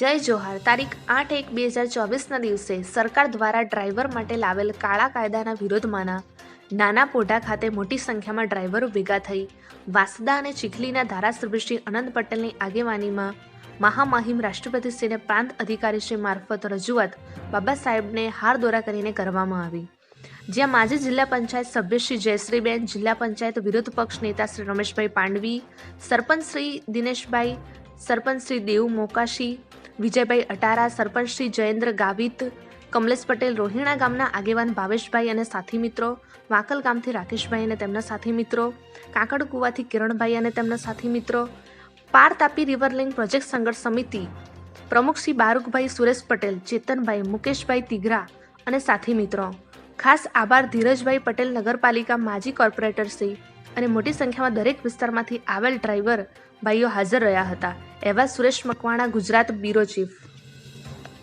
જય જોહાર. તારીખ આઠ એક બે હજાર ચોવીસના દિવસે સરકાર દ્વારા ડ્રાઈવર માટે લાવેલ કાળા કાયદાના વિરોધમાંના નાના પોઢા ખાતે મોટી સંખ્યામાં ડ્રાઈવરો ભેગા થઈ વાસદા અને ચીખલીના ધારાસભ્ય શ્રી અનંત પટેલની આગેવાનીમાં મહામહિમ રાષ્ટ્રપતિશ્રીને પ્રાંત અધિકારીશ્રી મારફત રજૂઆત બાબા સાહેબને હાર દોરા કરીને કરવામાં આવી. જ્યાં માજી જિલ્લા પંચાયત સભ્ય શ્રી જયશ્રીબેન, જિલ્લા પંચાયત વિરોધ પક્ષ નેતા શ્રી રમેશભાઈ પાંડવી, સરપંચ શ્રી દિનેશભાઈ, સરપંચ શ્રી દેવ મોકાશી વિજયભાઈ અટારા, સરપંચ શ્રી જયેન્દ્ર ગાવિત, કમલેશ પટેલ, રોહિણા ગામના આગેવાન ભાવેશભાઈ અને સાથી મિત્રો, વાકલ ગામથી રાકેશભાઈ અને તેમના સાથી મિત્રો, કાંકડ કુવાથી કિરણભાઈ અને તેમના સાથી મિત્રો, પાર તાપી રિવરલિંગ પ્રોજેક્ટ સંઘર્ષ સમિતિ, પ્રમુખ શ્રી બારુકભાઈ સુરેશ પટેલ, ચેતનભાઈ, મુકેશભાઈ તિગરા અને સાથી મિત્રો. ખાસ આભાર ધીરજભાઈ પટેલ નગરપાલિકા માજી કોર્પોરેટર શ્રી અને મોટી સંખ્યામાં દરેક વિસ્તારમાંથી આવેલ ડ્રાઈવર ભાઈઓ હાજર રહ્યા હતા. એવા સુરેશ મકવાણા, ગુજરાત બ્યુરો ચીફ.